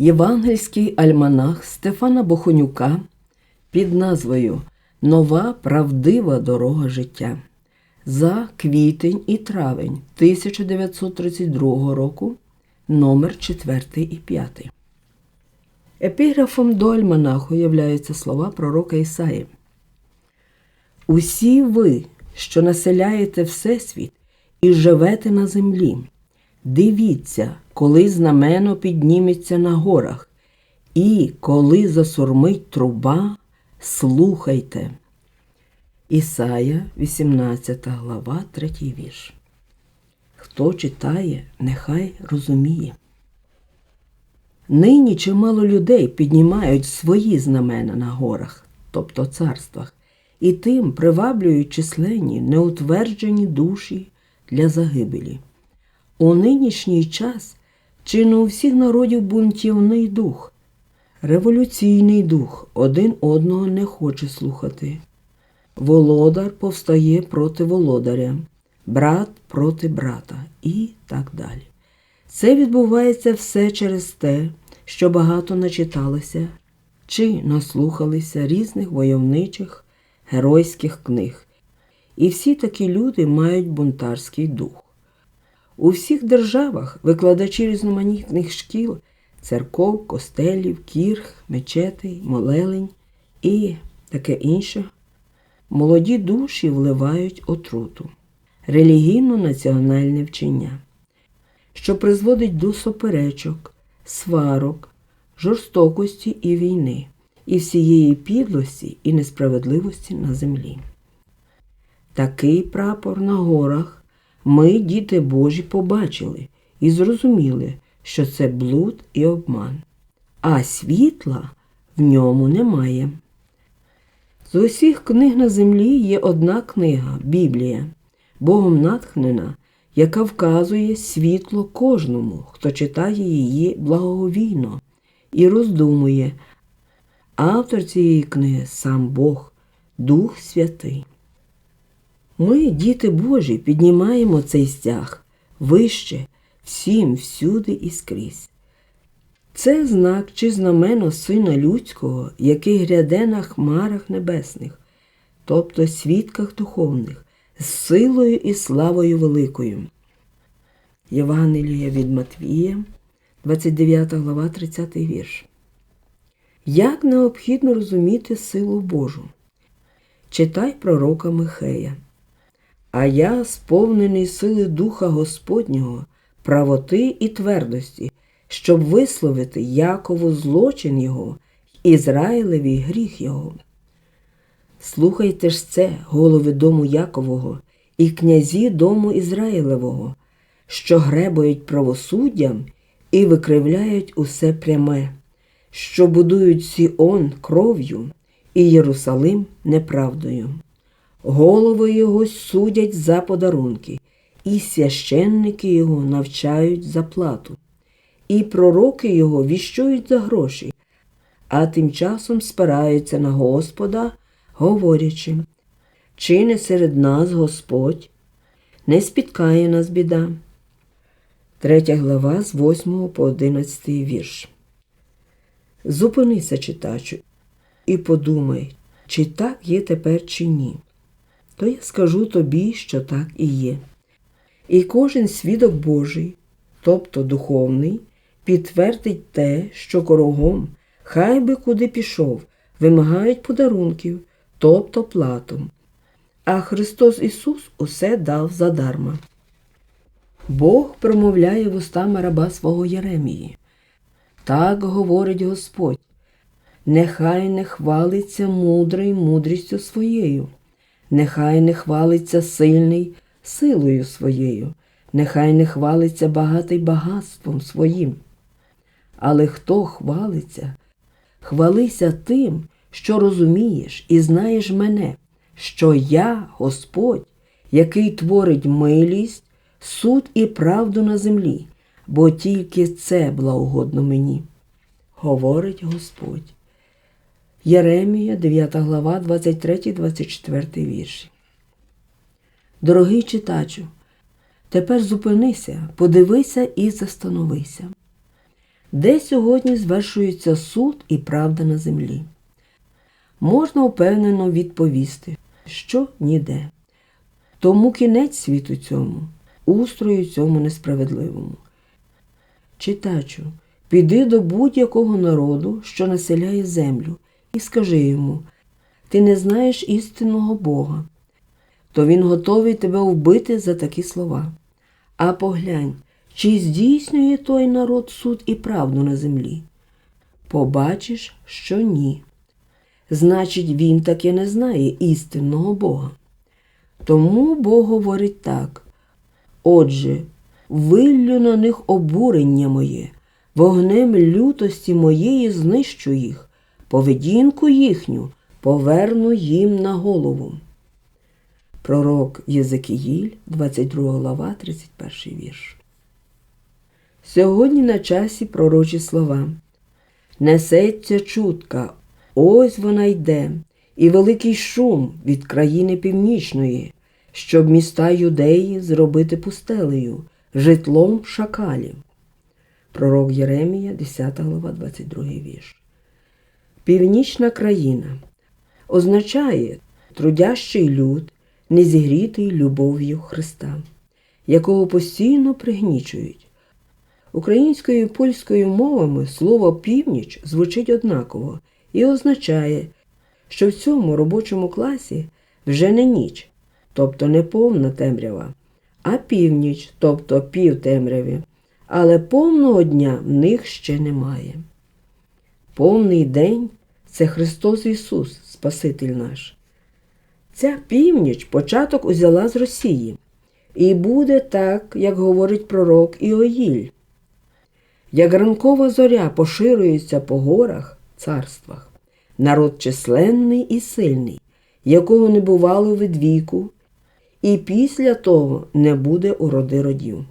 Євангельський альманах Стефана Бохонюка під назвою Нова правдива дорога життя за квітень і травень 1932 року, номер 4 і 5. Епіграфом до альманаху являються слова пророка Ісаї. Усі ви, що населяєте Всесвіт і живете на землі, дивіться, коли знамено підніметься на горах, і коли засурмить труба, слухайте. Ісая, 18 глава, 3 вірш. Хто читає, нехай розуміє. Нині чимало людей піднімають свої знамена на горах, тобто царствах, і тим приваблюють численні неутверджені душі для загибелі. У нинішній час чи не у всіх народів бунтівний дух, революційний дух один одного не хоче слухати. Володар повстає проти володаря, брат проти брата і так далі. Це відбувається все через те, що багато начиталися чи наслухалися різних войовничих, геройських книг. І всі такі люди мають бунтарський дух. У всіх державах викладачі різноманітних шкіл, церков, костелів, кірх, мечетей, молелень і таке інше, молоді душі вливають отруту, релігійно-національне вчення, що призводить до суперечок, сварок, жорстокості і війни, і всієї підлості і несправедливості на землі. Такий прапор на горах ми, діти Божі, побачили і зрозуміли, що це блуд і обман, а світла в ньому немає. З усіх книг на землі є одна книга Біблія, Богом натхнена, яка вказує світло кожному, хто читає її благоговійно і роздумує. Автор цієї книги сам Бог, Дух Святий. Ми, діти Божі, піднімаємо цей стяг вище, всім, всюди і скрізь. Це знак чи знамено Сина Людського, який гряде на хмарах небесних, тобто свідках духовних, з силою і славою великою. Євангелія від Матвія, 29 глава, 30 вірш. Як необхідно розуміти силу Божу? Читай пророка Михея. А я, сповнений сили Духа Господнього, правоти і твердості, щоб висловити Якову злочин його, Ізраїлеві гріх його. Слухайте ж це, голови дому Якового і князі дому Ізраїлевого, що гребують правосуддям і викривляють усе пряме, що будують Сіон кров'ю і Єрусалим неправдою. Голови його судять за подарунки, і священники його навчають за плату, і пророки його віщують за гроші, а тим часом спираються на Господа, говорячи, чи не серед нас Господь, не спіткає нас біда. Третя глава з 8 по 11 вірш. Зупинися, читачу, і подумай, чи так є тепер, чи ні. То я скажу тобі, що так і є. І кожен свідок Божий, тобто духовний, підтвердить те, що кругом, хай би куди пішов, вимагають подарунків, тобто платом. А Христос Ісус усе дав задарма. Бог промовляє вустами раба свого Єремії. Так говорить Господь, нехай не хвалиться мудрий мудрістю своєю, нехай не хвалиться сильний силою своєю, нехай не хвалиться багатий багатством своїм. Але хто хвалиться, хвалися тим, що розумієш і знаєш мене, що я, Господь, який творить милість, суд і правду на землі, бо тільки це благогодно мені, говорить Господь. Єремія, 9 глава, 23-24 вірші. Дорогий читачу, тепер зупинися, подивися і застановися. де сьогодні звершується суд і правда на землі. Можна впевнено відповісти, що ніде. Тому кінець світу цьому, устрою цьому несправедливому. Читачу, піди до будь-якого народу, що населяє землю, і скажи йому: ти не знаєш істинного Бога, то він готовий тебе вбити за такі слова. А поглянь, чи здійснює той народ суд і правду на землі? Побачиш, що ні. Значить, він таки не знає істинного Бога. Тому Бог говорить так: Отже, виллю на них обурення моє, вогнем лютості моєї знищу їх, поведінку їхню поверну їм на голову. Пророк Єзекіїль, 22 глава, 31 вірш. Сьогодні на часі пророчі слова. Несеться чутка, ось вона йде, і великий шум від країни північної, щоб міста юдеї зробити пустелею, житлом шакалів. Пророк Єремія, 10 глава, 22 вірш. Північна країна означає трудящий люд, незігрітий любов'ю Христа, якого постійно пригнічують. Українською і польською мовами слово північ звучить однаково і означає, що в цьому робочому класі вже не ніч, тобто не повна темрява, а північ, тобто півтемряві, але повного дня в них ще немає. Повний день це Христос Ісус, Спаситель наш. Ця північ початок узяла з Росії, і буде так, як говорить пророк Іоїль. Як ранкова зоря поширюється по горах, царствах, народ численний і сильний, якого не бувало від віку, і після того не буде уроди родів.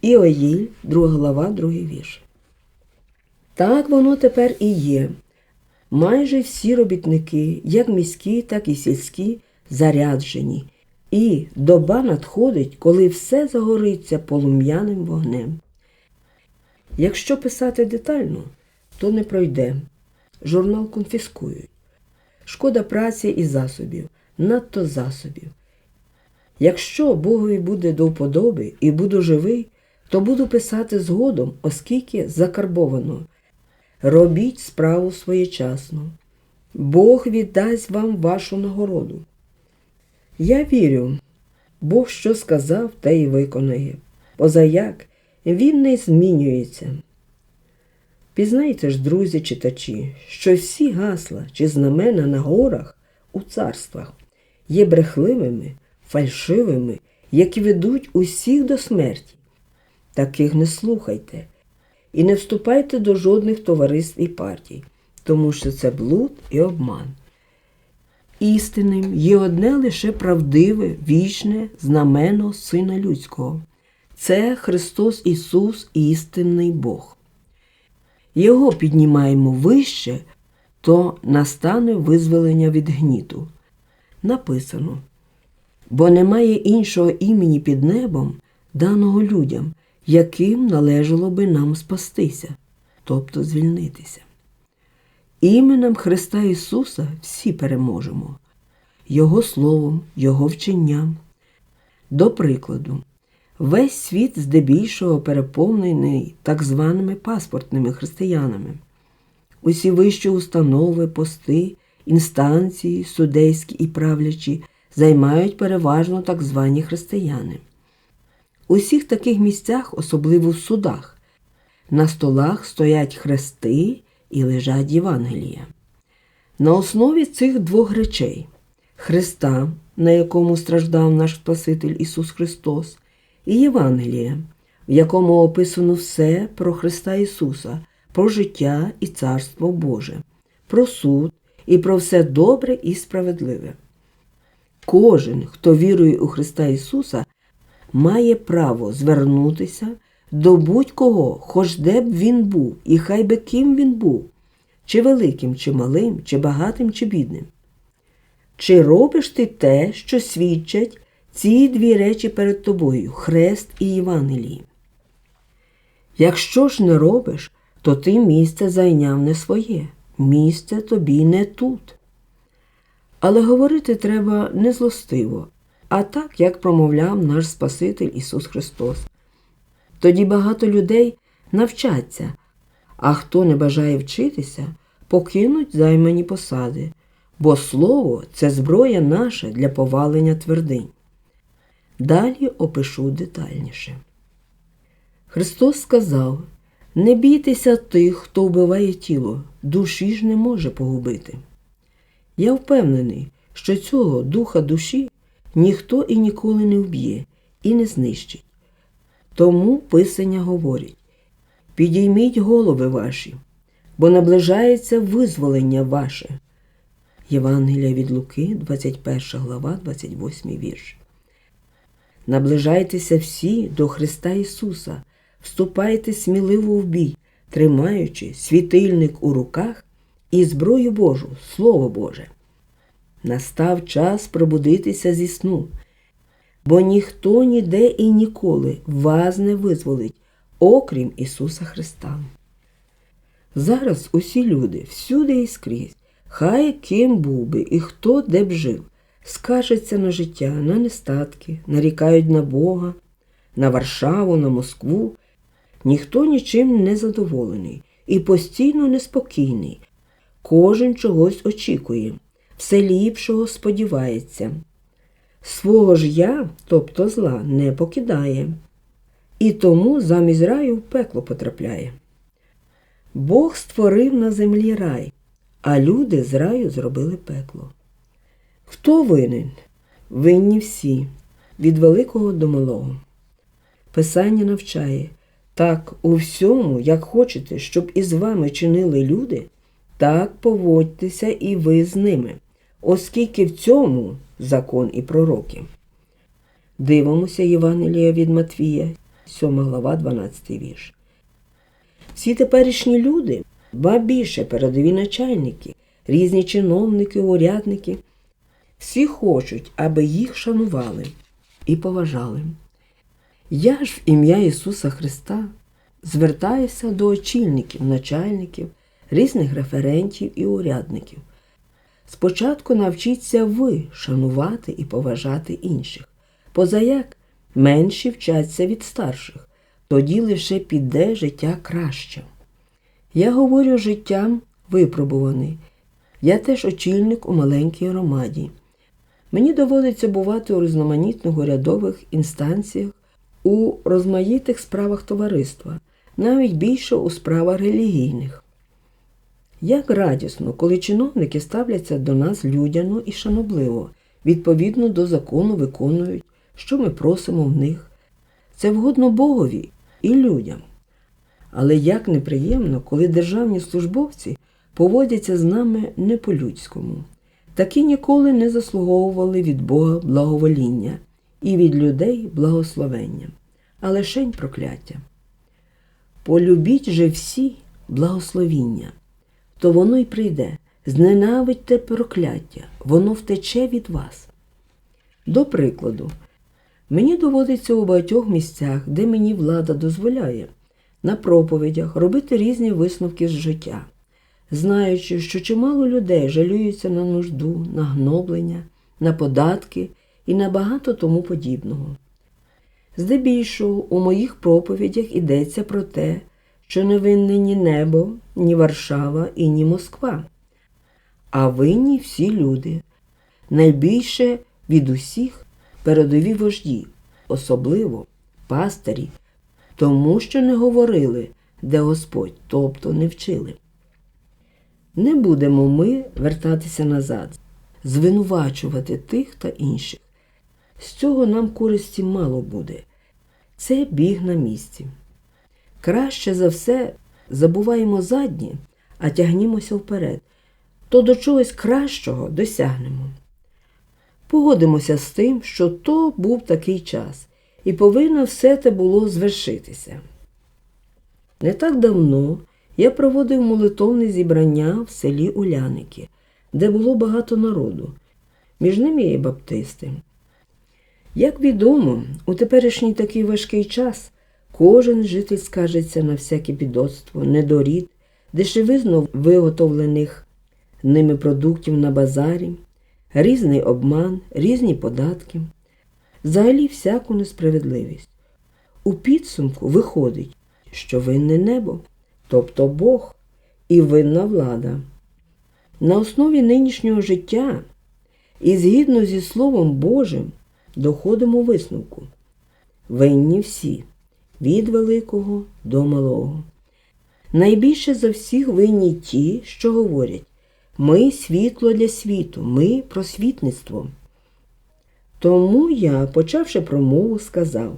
Іоїль, 2 глава, 2 вірш. Так воно тепер і є. Майже всі робітники, як міські, так і сільські, заряджені, і доба надходить, коли все загориться полум'яним вогнем. Якщо писати детально, то не пройде. Журнал конфіскують. Шкода праці і засобів, надто засобів. Якщо Богові буде до вподоби і буду живий, то буду писати згодом, оскільки закарбовано. Робіть справу своєчасно. Бог віддасть вам вашу нагороду. Я вірю, Бог що сказав, те й виконає. Позаяк він не змінюється. Пізнайте ж, друзі читачі, що всі гасла чи знамена на горах у царствах є брехливими, фальшивими, які ведуть усіх до смерті. Таких не слухайте і не вступайте до жодних товариств і партій, тому що це блуд і обман. Істинним є одне лише правдиве, вічне знамено Сина Людського. Це Христос Ісус, істинний Бог. Його піднімаємо вище, то настане визволення від гніту. Написано, бо немає іншого імені під небом, даного людям, яким належало би нам спастися, тобто звільнитися. Іменем Христа Ісуса всі переможемо, Його Словом, Його вченням. До прикладу, весь світ здебільшого переповнений так званими паспортними християнами. Усі вищі установи, пости, інстанції, судейські і правлячі займають переважно так звані християни. У всіх таких місцях, особливо в судах, на столах стоять хрести і лежать Євангелія. На основі цих двох речей Христа, на якому страждав наш Спаситель Ісус Христос, і Євангелія, в якому описано все про Христа Ісуса, про життя і Царство Боже, про суд і про все добре і справедливе. Кожен, хто вірує у Христа Ісуса, має право звернутися до будь-кого, хоч де б він був, і хай би ким він був, чи великим, чи малим, чи багатим, чи бідним. Чи робиш ти те, що свідчать ці дві речі перед тобою хрест і Євангелії? Якщо ж не робиш, то ти місце зайняв не своє, місце тобі не тут. Але говорити треба не злостиво, а так, як промовляв наш Спаситель Ісус Христос. Тоді багато людей навчаться, а хто не бажає вчитися, покинуть займані посади, бо слово це зброя наша для повалення твердинь. Далі опишу детальніше. Христос сказав: Не бійтеся тих, хто вбиває тіло, душі ж не може погубити. Я впевнений, що цього духа душі ніхто і ніколи не вб'є і не знищить. Тому Писання говорить: підійміть голови ваші, бо наближається визволення ваше. Євангелія від Луки, 21 глава, 28 вірш. Наближайтеся всі до Христа Ісуса, вступайте сміливо в бій, тримаючи світильник у руках і зброю Божу, Слово Боже. Настав час пробудитися зі сну, бо ніхто ніде і ніколи вас не визволить, окрім Ісуса Христа. Зараз усі люди, всюди і скрізь, хай ким був би і хто де б жив, скаржаться на життя, на нестатки, нарікають на Бога, на Варшаву, на Москву. Ніхто нічим не задоволений і постійно неспокійний. Кожен чогось очікує, все ліпшого сподівається. Свого ж я, тобто зла, не покидає, і тому замість раю в пекло потрапляє. Бог створив на землі рай, а люди з раю зробили пекло. Хто винен? Винні всі, від великого до малого. Писання навчає так у всьому, як хочете, щоб із вами чинили люди, так поводьтеся і ви з ними, оскільки в цьому закон і пророки. Дивимося Євангелія від Матвія, 7 глава, 12 вірш. Всі теперішні люди, ба більше передові начальники, різні чиновники, урядники, всі хочуть, аби їх шанували і поважали. Я ж в ім'я Ісуса Христа звертаюся до очільників, начальників, різних референтів і урядників. Спочатку навчіться ви шанувати і поважати інших, позаяк менші вчаться від старших, тоді лише піде життя краще. Я говорю життям випробуваний. Я теж очільник у маленькій громаді. Мені доводиться бувати у різноманітних урядових інстанціях, у розмаїтих справах товариства, навіть більше у справах релігійних. Як радісно, коли чиновники ставляться до нас людяно і шанобливо, відповідно до закону виконують, що ми просимо в них. Це вгодно Богові і людям. Але як неприємно, коли державні службовці поводяться з нами не по-людському. Такі ніколи не заслуговували від Бога благовоління і від людей благословення, а лишень прокляття. Полюбіть же всі благословіння, то воно й прийде, зненавидьте прокляття, воно втече від вас. До прикладу, мені доводиться у багатьох місцях, де мені влада дозволяє, на проповідях робити різні висновки з життя, знаючи, що чимало людей жалюються на нужду, на гноблення, на податки і на багато тому подібного. Здебільшого у моїх проповідях йдеться про те, що не винне ні небо, ні Варшава і ні Москва, а винні всі люди, найбільше від усіх передові вожді, особливо пастирі, тому що не говорили, де Господь, тобто не вчили. Не будемо ми вертатися назад, звинувачувати тих та інших. З цього нам користі мало буде. Це біг на місці. Краще за все забуваємо задні, а тягнімося вперед, то до чогось кращого досягнемо. Погодимося з тим, що то був такий час, і повинно все те було звершитися. Не так давно я проводив молитовне зібрання в селі Уляники, де було багато народу, між ними і баптисти. Як відомо, у теперішній такий важкий час Кожен житель скажеться на всяке підоцтво, недорід, дешевизну виготовлених ними продуктів на базарі, різний обман, різні податки, взагалі всяку несправедливість. У підсумку виходить, що винне небо, тобто Бог і винна влада. На основі нинішнього життя і згідно зі Словом Божим доходимо висновку. Винні всі, від великого до малого. Найбільше за всіх винні ті, що говорять ми світло для світу, ми просвітництво. Тому я, почавши промову, сказав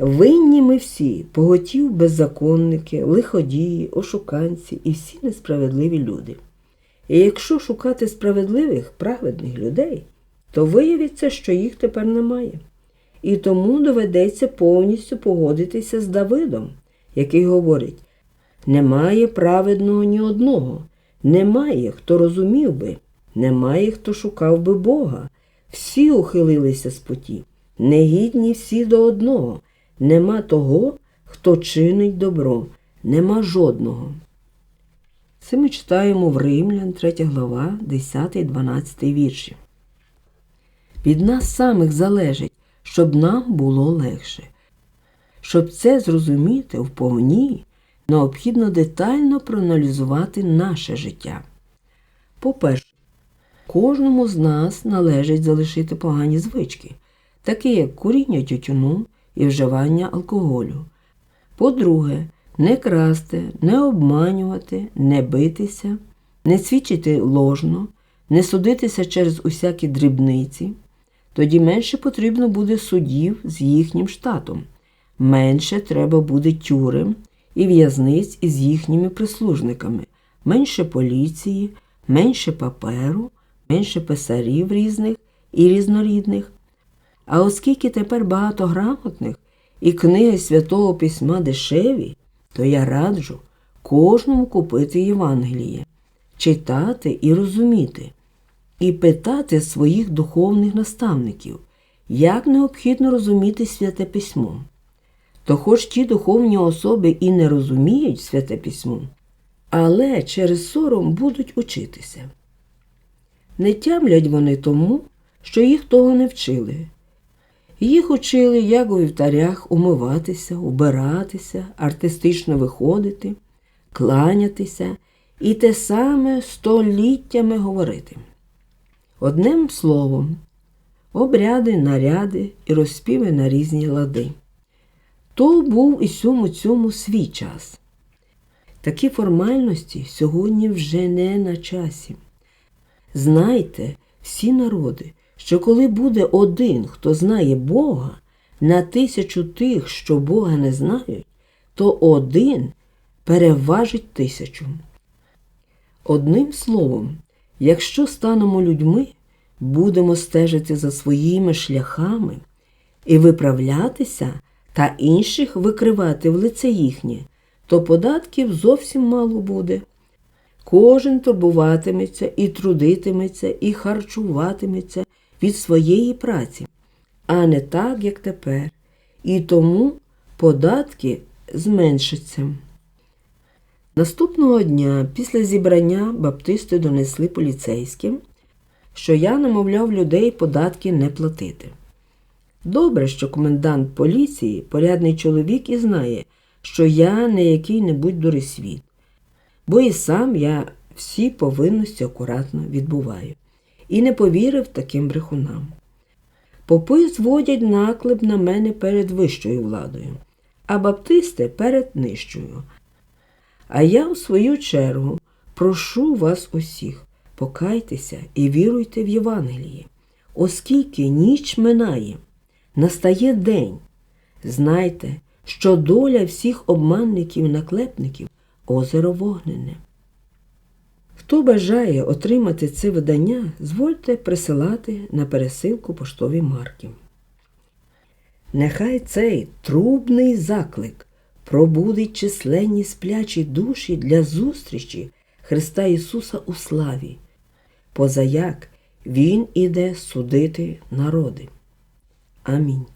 Винні ми всі, поготів беззаконники, лиходії, ошуканці і всі несправедливі люди. І якщо шукати справедливих, праведних людей, то виявиться, що їх тепер немає. І тому доведеться повністю погодитися з Давидом, який говорить: немає праведного ні одного, немає, хто розумів би, немає, хто шукав би Бога. Всі ухилилися з путі, негідні всі до одного, нема того, хто чинить добро, нема жодного. Це ми читаємо в Римлян, 3 глава, 10-12 вірші. Від нас самих залежить, щоб нам було легше. Щоб це зрозуміти вповні, необхідно детально проаналізувати наше життя. По-перше, кожному з нас належить залишити погані звички, такі як куріння тютюну і вживання алкоголю. По-друге, не красти, не обманювати, не битися, не свідчити ложно, не судитися через усякі дрібниці. Тоді менше потрібно буде судів з їхнім штатом, менше треба буде тюрем і в'язниць із їхніми прислужниками, менше поліції, менше паперу, менше писарів різних і різнорідних. А оскільки тепер багато грамотних і книги Святого Письма дешеві, то я раджу кожному купити Євангеліє, читати і розуміти, і питати своїх духовних наставників, як необхідно розуміти святе письмо. То хоч ті духовні особи і не розуміють святе письмо, але через сором будуть учитися. Не тямлять вони тому, що їх того не вчили. Їх учили, як у вівтарях умиватися, убиратися, артистично виходити, кланятися і те саме століттями говорити. Одним словом, обряди, наряди і розпіви на різні лади. То був і сьому цьому свій час. Такі формальності сьогодні вже не на часі. Знайте, всі народи, що коли буде один, хто знає Бога, на тисячу тих, що Бога не знають, то один переважить тисячу. Одним словом, якщо станемо людьми, будемо стежити за своїми шляхами і виправлятися та інших викривати в лице їхнє, то податків зовсім мало буде. Кожен турбуватиметься і трудитиметься, і харчуватиметься від своєї праці, а не так, як тепер. І тому податки зменшаться. Наступного дня після зібрання баптисти донесли поліцейським, що я намовляв людей податки не платити. Добре, що комендант поліції порядний чоловік і знає, що я не який-небудь дурисвіт, бо і сам я всі повинності акуратно відбуваю і не повірив таким брехунам. Попи зводять наклеп на мене перед вищою владою, а баптисти перед нижчою. А я, в свою чергу, прошу вас усіх, покайтеся і віруйте в Євангеліє, оскільки ніч минає, настає день. Знайте, що доля всіх обманників і наклепників озеро вогнене. Хто бажає отримати це видання, звольте присилати на пересилку поштові марки. Нехай цей трубний заклик пробудить численні сплячі душі для зустрічі Христа Ісуса у славі, позаяк Він іде судити народи. Амінь.